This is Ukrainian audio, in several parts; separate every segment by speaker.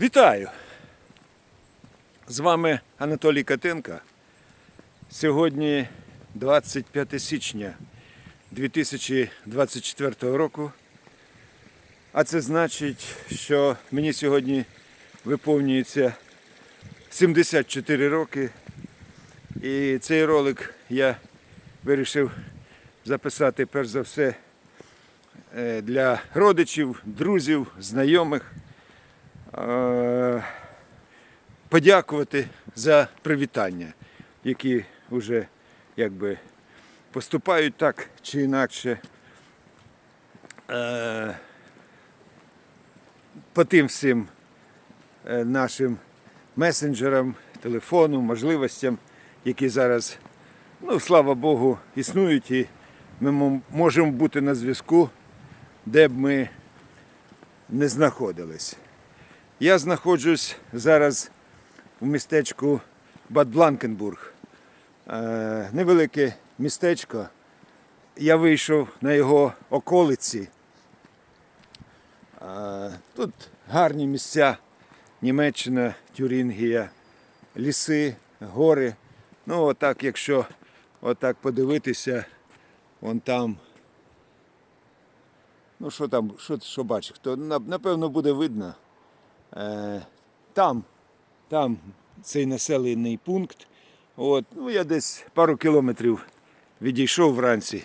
Speaker 1: Вітаю! З вами Анатолій Катенко. Сьогодні 25 січня 2024 року. А це значить, що мені сьогодні виповнюється 74 роки. І цей ролик я вирішив записати перш за все е, для родичів, друзів, знайомих. Е, подякувати за привітання, які вже якби поступають так чи інакше. Е, По тим всім е, нашим месенджерам, телефону, можливостям, які зараз, ну, слава Богу, існують, і ми можемо бути на зв'язку, де б ми не знаходились. Я знаходжусь зараз у містечку Бад Бланкенбург. Е, Невелике містечко. Я вийшов на його околиці. Е, Тут гарні місця. Німеччина, Тюрінгія, ліси, гори. Ну, отак, якщо отак подивитися, вон там. Ну, що там, що, що бачиш? На- напевно, буде видно. Е, там, там цей населений пункт. От, ну, я десь пару кілометрів відійшов вранці.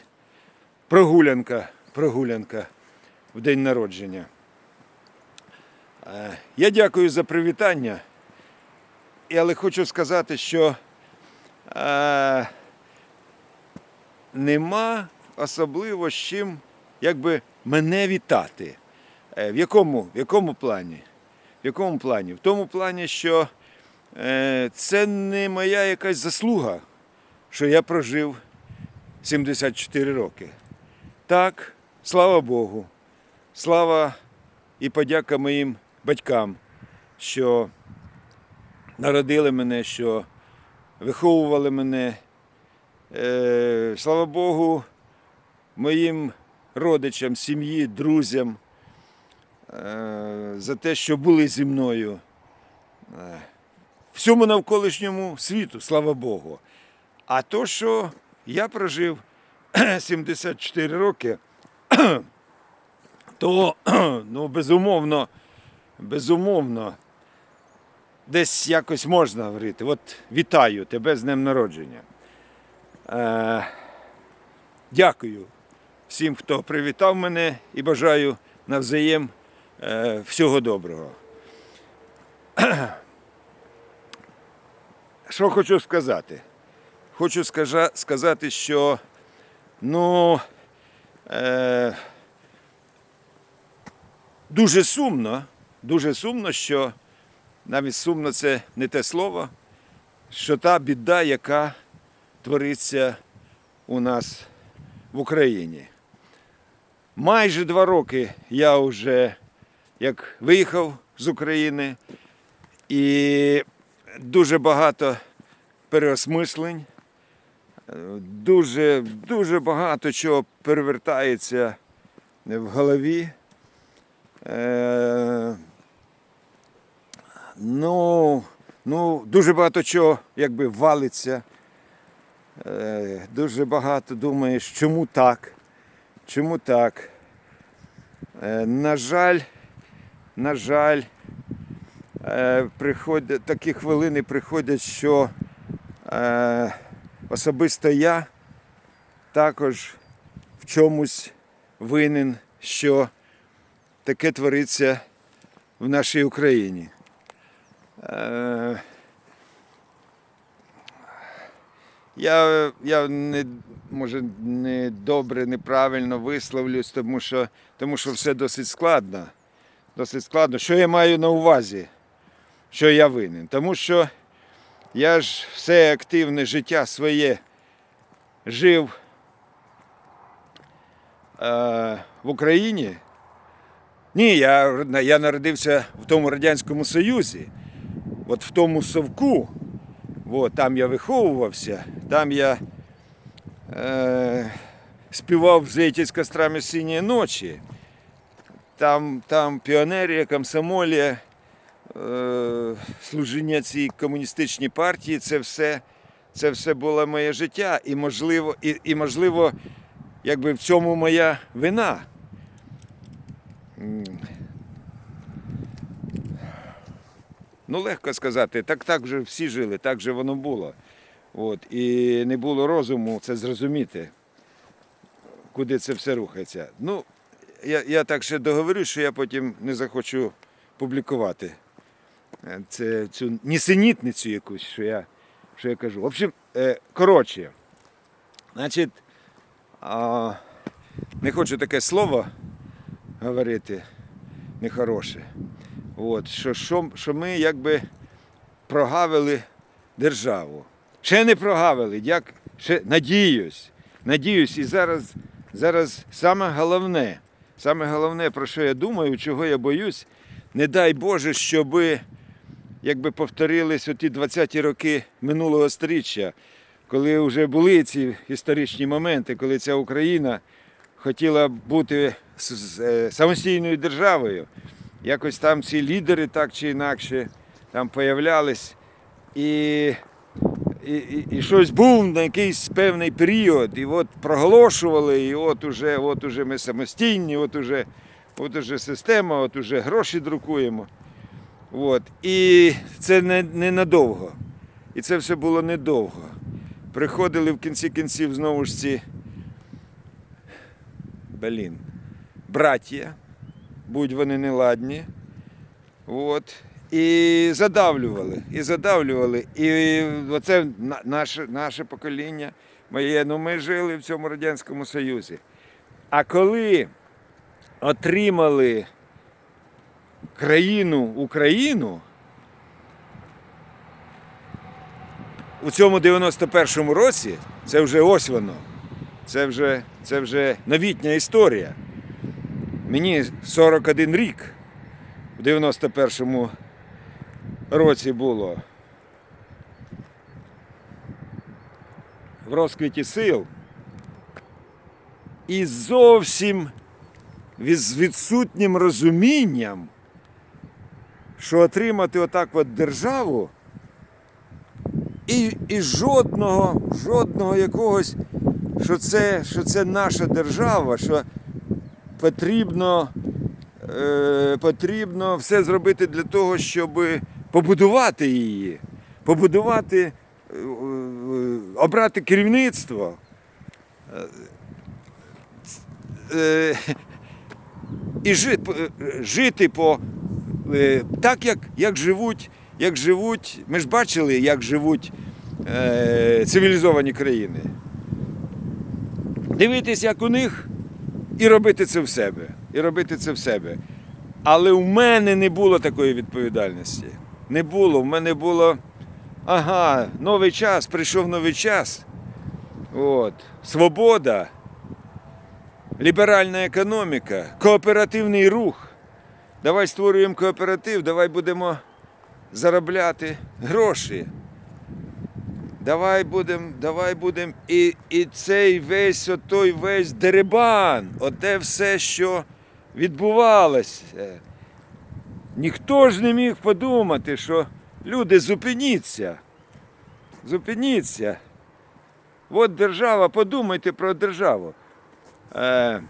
Speaker 1: Прогулянка, прогулянка в день народження. Е, я дякую за привітання. Але хочу сказати, що е, нема особливо з чим якби, мене вітати. Е, в, якому, в якому плані? В якому плані? В тому плані, що е, це не моя якась заслуга, що я прожив 74 роки. Так, слава Богу, слава і подяка моїм батькам, що народили мене, що виховували мене. Е, слава Богу, моїм родичам, сім'ї, друзям за те, що були зі мною. Е, Всьому навколишньому світу, слава Богу. А то, що я прожив 74 роки, то ну, безумовно, безумовно, десь якось можна говорити. От вітаю тебе з днем народження. Е, дякую всім, хто привітав мене і бажаю навзаєм е, всього доброго. Що хочу сказати? Хочу сказати, що ну, е, дуже сумно, дуже сумно, що навіть сумно це не те слово, що та біда, яка твориться у нас в Україні. Майже два роки я вже як виїхав з України і дуже багато переосмислень, дуже, дуже багато чого перевертається в голові. Е, ну, ну, дуже багато чого якби валиться. Е, дуже багато думаєш, чому так? Чому так? Е, на жаль, на жаль, е, приходять, такі хвилини приходять, що е, особисто я також в чомусь винен, що таке твориться в нашій Україні. Е, Я, я не, може не добре, неправильно висловлюсь, тому що, тому що все досить складно. Досить складно. Що я маю на увазі, що я винен? Тому що я ж все активне життя своє жив е, в Україні. Ні, я, я народився в тому Радянському Союзі, от в тому совку. От, там я виховувався, там я е, співав «Взойте з кострами синьої ночі. Там, там піонерія, комсомолія. е, служіння цій комуністичній партії, це все, це все було моє життя. І можливо, і, і можливо, якби в цьому моя вина. Ну, легко сказати, так так же всі жили, так же воно було. От, і не було розуму це зрозуміти, куди це все рухається. Ну, я, я так ще договорю, що я потім не захочу публікувати е, це, цю нісенітницю якусь, що я, що я кажу. В общем, е, коротше, значить, не хочу таке слово говорити нехороше. От, що, що, що ми якби прогавили державу. Ще не прогавили, як, ще надіюсь. Надіюсь, і зараз, зараз саме головне, саме головне, про що я думаю, чого я боюсь, не дай Боже, щоби якби повторились оті 20-ті роки минулого сторіччя, коли вже були ці історичні моменти, коли ця Україна хотіла бути е, самостійною державою. Якось там ці лідери так чи інакше там появлялись. І, і, і, щось був на якийсь певний період, і от проголошували, і от уже, от уже ми самостійні, от уже, от уже система, от уже гроші друкуємо. От. І це не, не надовго. І це все було недовго. Приходили в кінці кінців знову ж ці блін, браття, будь вони неладні. От. І задавлювали, і задавлювали. І оце наше, наше покоління, моє, ну ми жили в цьому Радянському Союзі. А коли отримали країну Україну у цьому 91-му році, це вже ось воно. Це вже, це вже новітня історія. Мені 41 рік в 91-му році було. В розквіті сил. І зовсім з відсутнім розумінням, що отримати отак от державу і, і жодного, жодного якогось, що це, що це наша держава, що потрібно, е, потрібно все зробити для того, щоб побудувати її, побудувати, е, е, обрати керівництво. Е, і жити по так, як, як живуть, як живуть. Ми ж бачили, як живуть цивілізовані країни. Дивитись, як у них, і робити це в себе. І робити це в себе. Але у мене не було такої відповідальності. Не було. У мене було. Ага, новий час, прийшов новий час. От. Свобода, ліберальна економіка, кооперативний рух. Давай створюємо кооператив, давай будемо заробляти гроші. Давай будемо, давай будемо. І, і цей весь отой весь дерибан, оте все, що відбувалося. Ніхто ж не міг подумати, що люди зупиніться. Зупиніться. От держава, подумайте про державу. Е,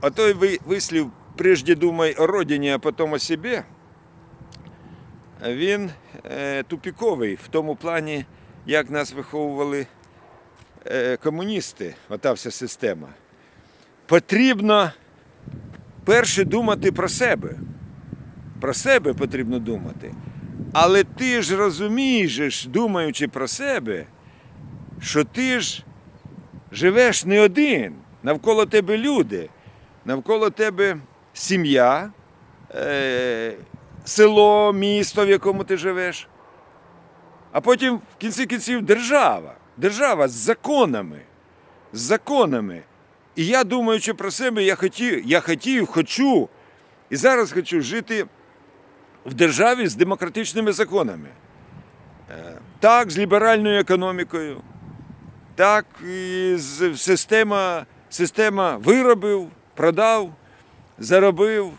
Speaker 1: а той вислів прежде думай о родині, а потім о собі, він е, тупіковий в тому плані, як нас виховували е, комуністи, ота вся система. Потрібно перше думати про себе. Про себе потрібно думати. Але ти ж розумієш, думаючи про себе, що ти ж живеш не один. Навколо тебе люди, навколо тебе сім'я, е, село, місто, в якому ти живеш. А потім в кінці кінців держава. Держава з законами. З законами. І я, думаючи про себе, я хотів, я хотів, хочу, і зараз хочу жити в державі з демократичними законами. Е, Так, з ліберальною економікою, так і система, система виробив, продав, заробив,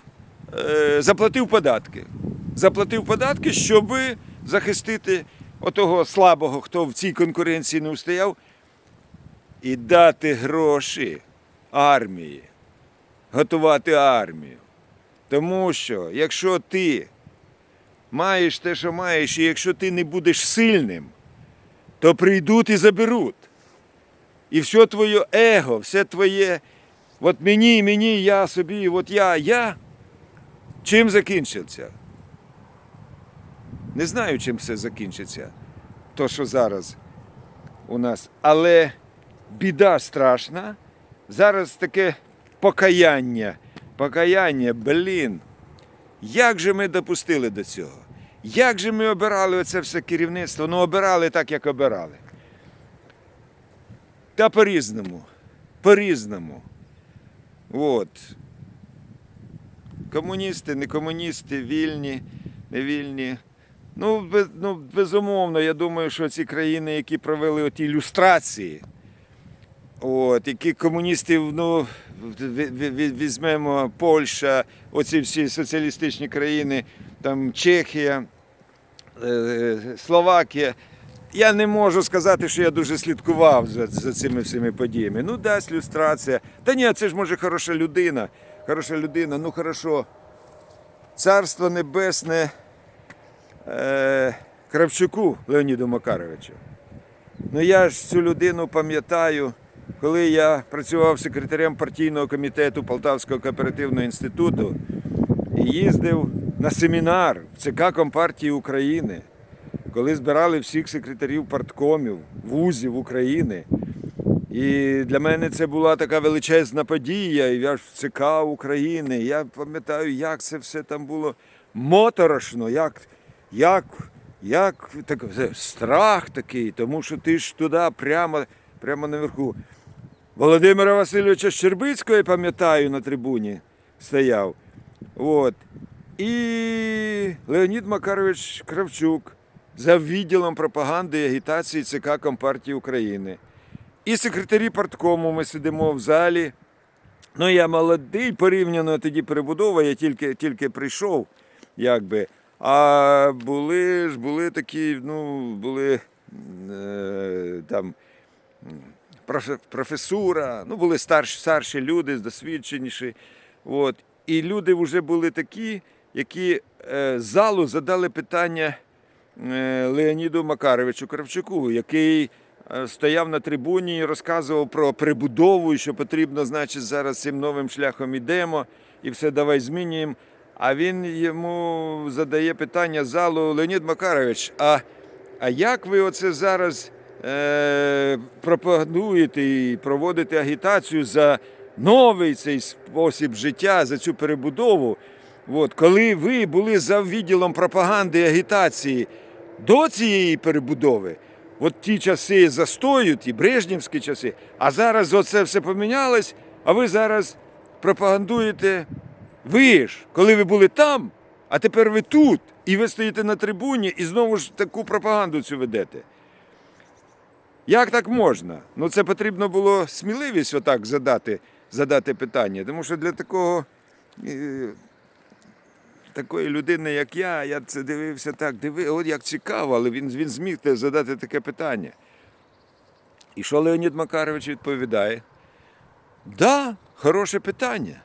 Speaker 1: е, заплатив податки. заплатив податки, щоб захистити отого слабого, хто в цій конкуренції не устояв, і дати гроші армії, готувати армію. Тому що якщо ти маєш те, що маєш, і якщо ти не будеш сильним, то прийдуть і заберуть. І все твоє его, все твоє, от мені, мені, я собі, от я, я. Чим закінчиться? Не знаю, чим все закінчиться, то, що зараз у нас. Але біда страшна. Зараз таке покаяння. Покаяння, блін. Як же ми допустили до цього? Як же ми обирали оце все керівництво? Ну, обирали так, як обирали. Та по-різному. По-різному. От. Комуністи, не комуністи, вільні, не вільні. Ну, без, ну, безумовно, я думаю, що ці країни, які провели оті ілюстрації, от, які комуністів, ну, ві- ві- ві- візьмемо Польща, оці всі соціалістичні країни, там Чехія, е, Словакія. Я не можу сказати, що я дуже слідкував за, за цими всіми подіями. Ну, дасть люстрація. Та ні, це ж може хороша людина. Хороша людина, ну хорошо. Царство Небесне е, Кравчуку Леоніду Макаровичу. Ну я ж цю людину пам'ятаю, коли я працював секретарем партійного комітету Полтавського кооперативного інституту і їздив на семінар в ЦК Компартії України, коли збирали всіх секретарів парткомів, вузів України. І для мене це була така величезна подія. І я ж в ЦК України. Я пам'ятаю, як це все там було моторошно, як, як, як так, страх такий, тому що ти ж туди прямо, прямо наверху. Володимира Васильовича Щербицького, я пам'ятаю, на трибуні стояв. От. І Леонід Макарович Кравчук за відділом пропаганди і агітації ЦК Компартії України. І секретарі парткому ми сидимо в залі. Ну, я молодий порівняно тоді перебудова, я тільки, тільки прийшов, якби. А були ж були такі, ну, були е, там професура, ну, були старші, старші люди, досвідченіші. От. І люди вже були такі, які е, залу задали питання е, Леоніду Макаровичу Кравчуку, який е, стояв на трибуні і розказував про прибудову, що потрібно, значить, зараз цим новим шляхом ідемо і все давай змінюємо. А він йому задає питання залу Леонід Макарович, а, а як ви оце зараз е, пропагандуєте і проводите агітацію за новий цей спосіб життя, за цю перебудову? От, коли ви були за відділом пропаганди і агітації до цієї перебудови, от ті часи застою, ті брежнівські часи, а зараз оце все помінялось, а ви зараз пропагандуєте ви ж, коли ви були там, а тепер ви тут, і ви стоїте на трибуні і знову ж таку пропаганду цю ведете. Як так можна? Ну це потрібно було сміливість отак задати, задати питання. Тому що для такого е, такої людини, як я, я це дивився так, диви, от як цікаво, але він, він зміг задати таке питання. І що Леонід Макарович відповідає? Да, хороше питання.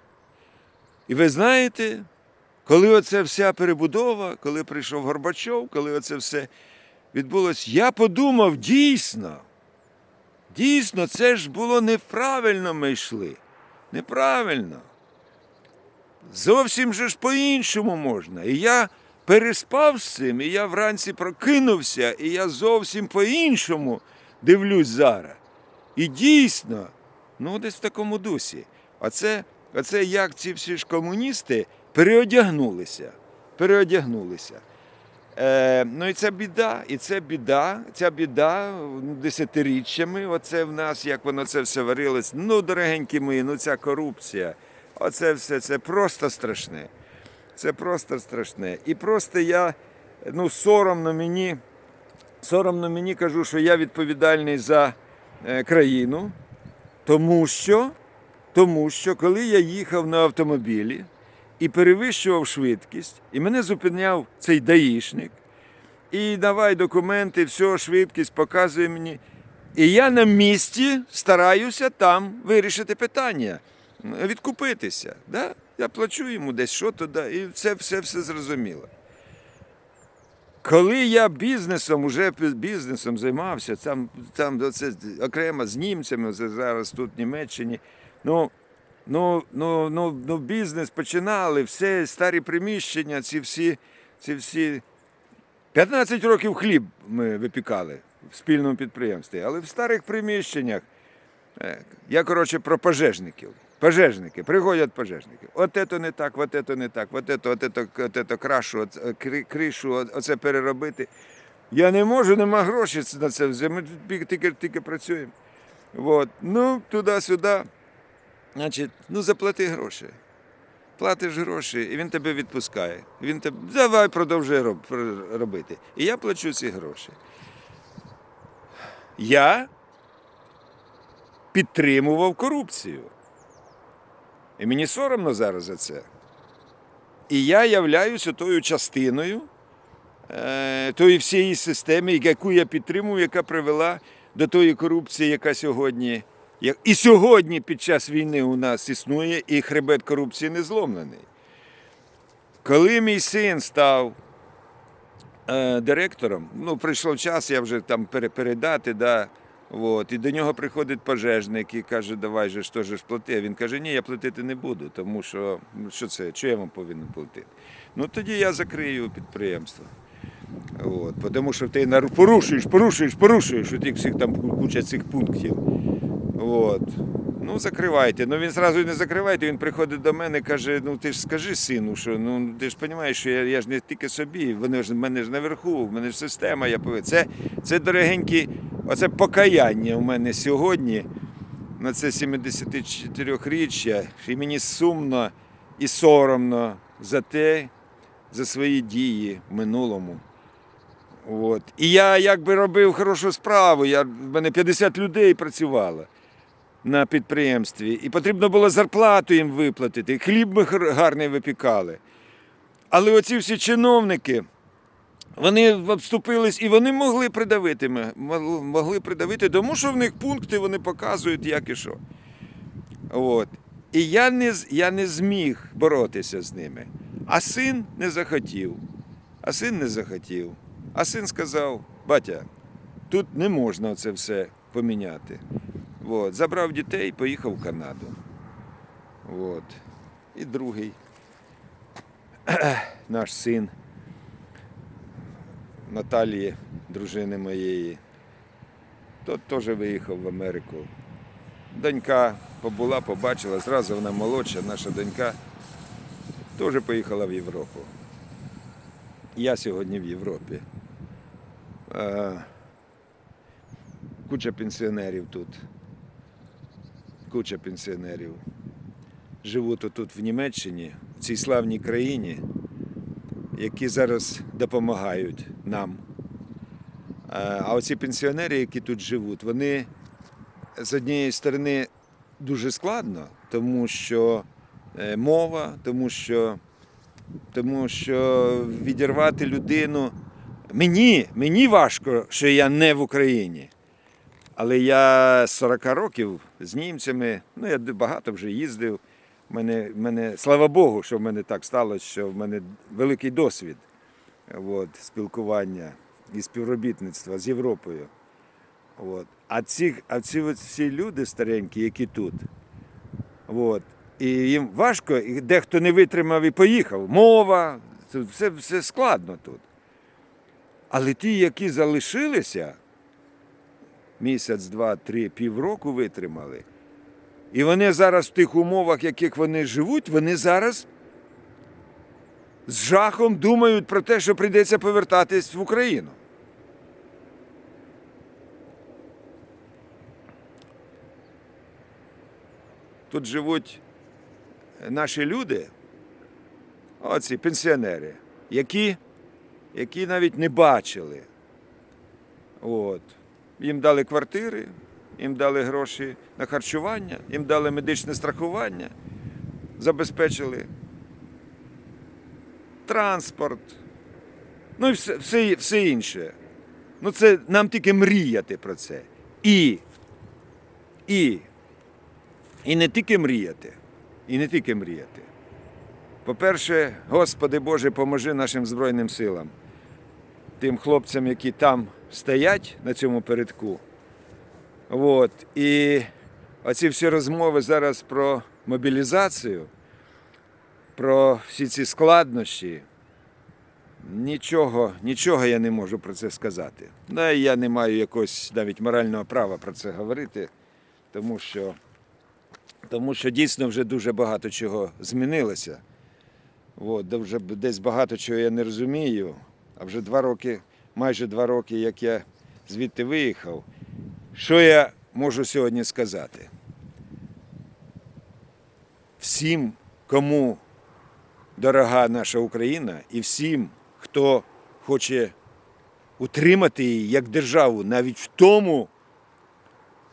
Speaker 1: І ви знаєте, коли оця вся перебудова, коли прийшов Горбачов, коли оце все відбулося, я подумав, дійсно, дійсно, це ж було неправильно ми йшли. Неправильно. Зовсім же ж по-іншому можна. І я переспав з цим, і я вранці прокинувся, і я зовсім по-іншому дивлюсь зараз. І дійсно, ну десь в такому дусі. Оце, оце як ці всі ж комуністи переодягнулися. Переодягнулися. Е, ну і це біда, і це біда, ця біда десятиріччями. Оце в нас, як воно це все варилось. Ну, дорогенькі мої, ну ця корупція. Оце все це просто страшне. Це просто страшне. І просто я, ну, соромно мені, соромно мені кажу, що я відповідальний за е, країну, тому що, тому що коли я їхав на автомобілі і перевищував швидкість, і мене зупиняв цей даїшник. І давай документи, все, швидкість показує мені. І я на місці стараюся там вирішити питання, відкупитися. Да? Я плачу йому десь що туди, і це все, все зрозуміло. Коли я бізнесом, уже бізнесом займався, там, там оце, окремо з німцями, це зараз тут в Німеччині, ну, ну, ну, ну, ну, бізнес починали, все, старі приміщення, ці всі, ці всі 15 років хліб ми випікали в спільному підприємстві, але в старих приміщеннях. е, Я, коротше, про пожежників. Пожежники, приходять пожежники. От це не так, от це не так, от це, от це, от це крашу, от, кришу, оце переробити. Я не можу, нема грошей на це. Ми тільки, тільки працюємо. От. Ну, туди-сюди. Значить, ну заплати гроші. Платиш гроші, і він тебе відпускає. Він тебе давай продовжуй роб, робити. І я плачу ці гроші. Я підтримував корупцію. І мені соромно зараз за це. І я являюся тою частиною е, тої всієї системи, яку я підтримую, яка привела до тої корупції, яка сьогодні. І сьогодні під час війни у нас існує, і хребет корупції не зломлений. Коли мій син став е, директором, ну, прийшов час, я вже там передати, да, от, і до нього приходить пожежник і каже, давай же що ж плати. А Він каже, ні, я платити не буду, тому що що це, що я вам повинен платити? Ну тоді я закрию підприємство. От, тому що ти порушуєш, порушуєш, порушуєш, от їх всіх там куча цих пунктів. От. Ну, закривайте. Ну він зразу не закривайте, він приходить до мене і каже: ну ти ж скажи сину, що ну ти ж розумієш, що я, я ж не тільки собі, вони ж в мене ж наверху, в мене ж система, я повинен. Це, це дорогенькі, оце покаяння у мене сьогодні на це 74-річчя, і мені сумно і соромно за те, за свої дії в минулому. От. І я якби робив хорошу справу. Я, в мене 50 людей працювало на підприємстві. І потрібно було зарплату їм виплатити. Хліб ми гарний випікали. Але оці всі чиновники, вони обступились і вони могли придавити, могли придавити, тому що в них пункти вони показують, як і що. От. І я не, я не зміг боротися з ними. А син не захотів. А син не захотів. А син сказав: батя, тут не можна це все поміняти. От. Забрав дітей, поїхав в Канаду. От. І другий наш син Наталії, дружини моєї, тот теж виїхав в Америку. Донька побула, побачила, зразу вона молодша, наша донька теж поїхала в Європу. Я сьогодні в Європі. Куча пенсіонерів тут. Куча пенсіонерів. Живуть тут в Німеччині, в цій славній країні, які зараз допомагають нам. Е, А оці пенсіонери, які тут живуть, вони з однієї сторони дуже складно, тому що е, мова, тому що, тому що відірвати людину. Мені, мені важко, що я не в Україні. Але я з 40 років з німцями, ну я багато вже їздив. Мене, мене, слава Богу, що в мене так сталося, що в мене великий досвід от, спілкування і співробітництва з Європою. От. А ці, а ці от всі люди старенькі, які тут, от, і їм важко, і дехто не витримав і поїхав. Мова, все, все складно тут. Але ті, які залишилися, місяць, два, три, півроку витримали. І вони зараз в тих умовах, в яких вони живуть, вони зараз з жахом думають про те, що прийдеться повертатись в Україну. Тут живуть наші люди, оці пенсіонери, які, які навіть не бачили. От. Їм дали квартири, їм дали гроші на харчування, їм дали медичне страхування, забезпечили. Транспорт, ну і все, все, все інше. Ну, це нам тільки мріяти про це. І, і, і не тільки мріяти, і не тільки мріяти. По-перше, Господи Боже, поможи нашим Збройним силам, тим хлопцям, які там стоять на цьому передку. От. І оці всі розмови зараз про мобілізацію, про всі ці складнощі. Нічого, нічого я не можу про це сказати. І я не маю якогось навіть морального права про це говорити, тому що, тому що дійсно вже дуже багато чого змінилося. От, вже десь багато чого я не розумію. А вже два роки, майже два роки, як я звідти виїхав. Що я можу сьогодні сказати? Всім, кому дорога наша Україна, і всім, хто хоче утримати її як державу, навіть в тому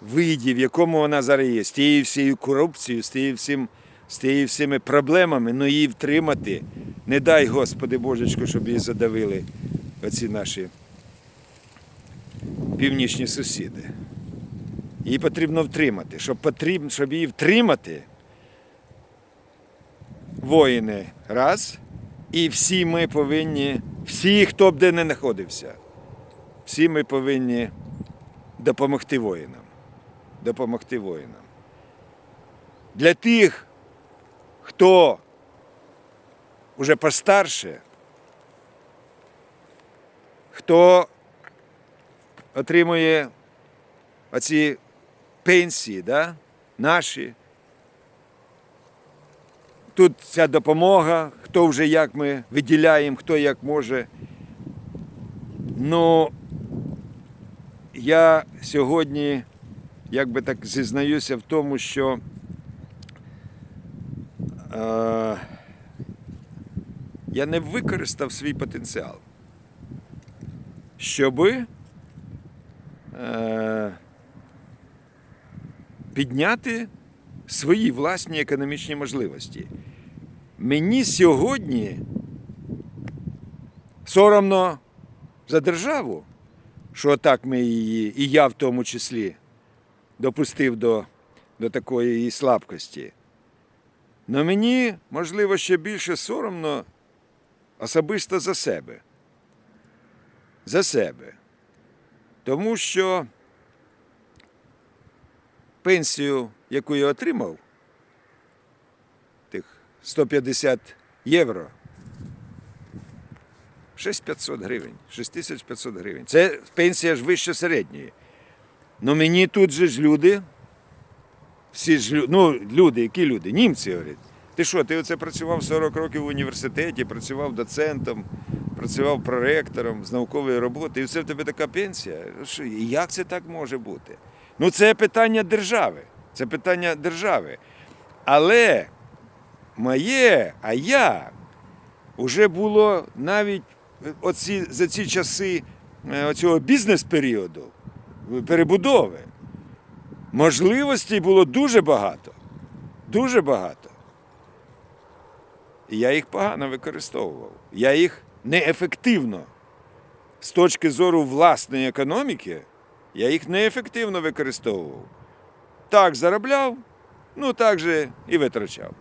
Speaker 1: виді, в якому вона зараз є, з тією всією корупцією, з тією всім, з тією всіми проблемами, ну її втримати. Не дай, Господи Божечко, щоб її задавили оці наші північні сусіди. Її потрібно втримати. Щоб, потрібно, щоб її втримати, воїни раз, і всі ми повинні, всі, хто б де не знаходився, всі ми повинні допомогти воїнам. Допомогти воїнам. Для тих, хто уже постарше, хто отримує оці пенсії, да? наші. Тут ця допомога, хто вже як ми виділяємо, хто як може. Ну, я сьогодні, як би так зізнаюся в тому, що е, я не використав свій потенціал, щоби е, підняти свої власні економічні можливості. Мені сьогодні соромно за державу, що так ми її, і я в тому числі, допустив до, до такої її слабкості. Но мені, можливо, ще більше соромно особисто за себе. За себе. Тому що пенсію, яку я отримав, тих 150 євро, 6500 гривень, 6500 гривень. Це пенсія ж вище середньої. Ну мені тут же ж люди, всі ж ну, люди, які люди? Німці говорять. Ти що, ти оце працював 40 років в університеті, працював доцентом, працював проректором з наукової роботи, і все в тебе така пенсія. Як це так може бути? Ну, це питання держави. Це питання держави. Але моє, а я вже було навіть оці, за ці часи е, оцього бізнес-періоду, е, перебудови. Можливостей було дуже багато. Дуже багато. І я їх погано використовував. Я їх неефективно. З точки зору власної економіки, я їх неефективно використовував. Так заробляв, ну так же і витрачав.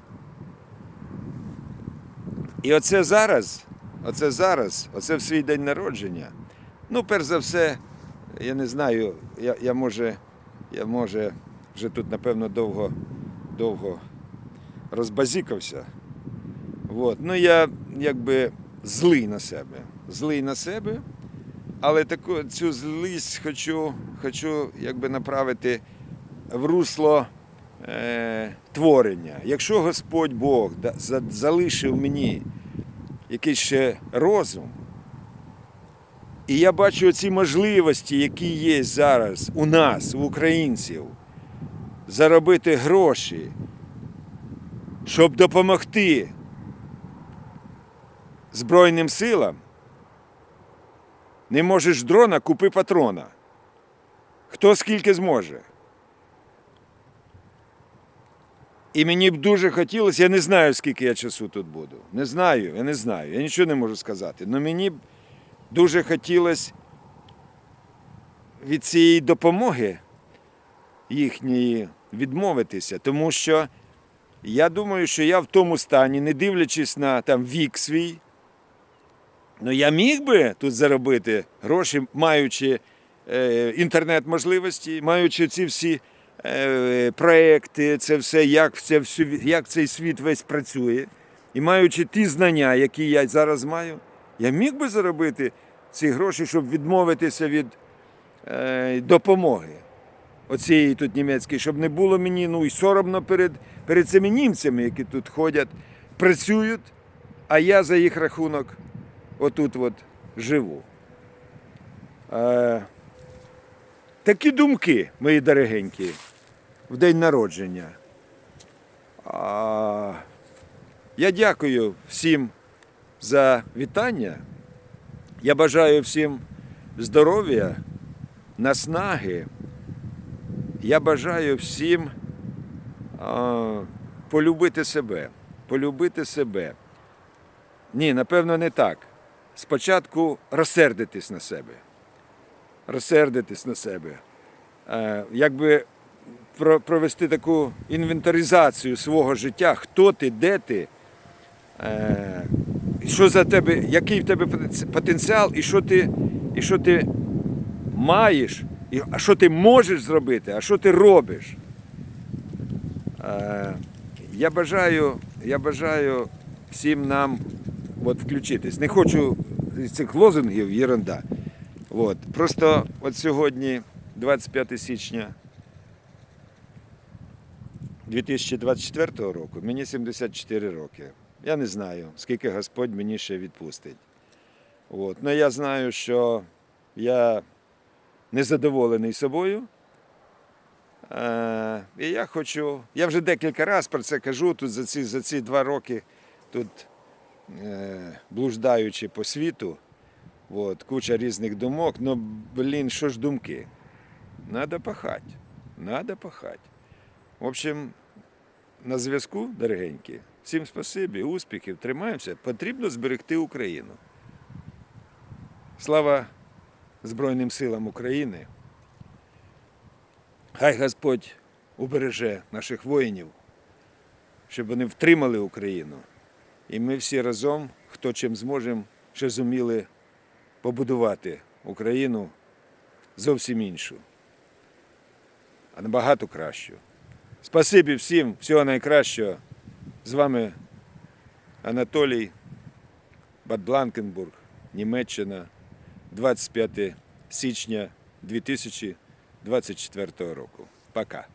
Speaker 1: І оце зараз, оце зараз, оце в свій день народження. Ну, перш за все, я не знаю, я, я може, я може вже тут, напевно, довго, довго розбазікався. От. Ну, я якби злий на себе. Злий на себе, але таку, цю злість хочу, хочу якби направити в русло е, творення. Якщо Господь Бог залишив мені якийсь ще розум, і я бачу ці можливості, які є зараз у нас, у українців, заробити гроші, щоб допомогти Збройним силам, не можеш дрона, купи патрона. Хто скільки зможе. І мені б дуже хотілося, я не знаю, скільки я часу тут буду. Не знаю, я не знаю, я нічого не можу сказати. Але мені б дуже хотілося від цієї допомоги їхньої відмовитися, тому що я думаю, що я в тому стані, не дивлячись на там вік свій, ну я міг би тут заробити гроші, маючи е, інтернет-можливості, маючи ці всі е, проекти, це все, як, це як цей світ весь працює, і маючи ті знання, які я зараз маю, я міг би заробити ці гроші, щоб відмовитися від е, допомоги. Оцієї тут німецької, щоб не було мені ну, і соромно перед, перед цими німцями, які тут ходять, працюють, а я за їх рахунок отут от живу. Е, такі думки, мої дорогенькі, в день народження. А, я дякую всім за вітання. Я бажаю всім здоров'я, наснаги. Я бажаю всім а, полюбити себе. Полюбити себе. Ні, напевно, не так. Спочатку розсердитись на себе. Розсердитись на себе. Е, якби провести таку інвентаризацію свого життя, хто ти, де ти, е, що за тебе, який в тебе потенціал, і що ти, і що ти маєш, і, а що ти можеш зробити, а що ти робиш. Е, я бажаю, я бажаю всім нам от, включитись. Не хочу з цих лозунгів єрунда. От. Просто от сьогодні, 25 січня 2024 року, мені 74 роки. Я не знаю, скільки Господь мені ще відпустить. От. Ну, я знаю, що я незадоволений собою. Е, і я хочу. Я вже декілька разів про це кажу тут за ці, за ці два роки, тут блуждаючи по світу, от, куча різних думок. Ну, блін, що ж думки? Надо пахати. Надо пахати. В общем, на зв'язку, дорогенькі. Всім спасибі, успіхів, тримаємося. Потрібно зберегти Україну. Слава Збройним силам України. Хай Господь убереже наших воїнів, щоб вони втримали Україну. І ми всі разом, хто чим зможемо, ще зуміли побудувати Україну зовсім іншу, а набагато кращу. Спасибі всім, всього найкращого. З вами Анатолій Бад Бланкенбург, Німеччина, 25 січня 2024 року. Пока.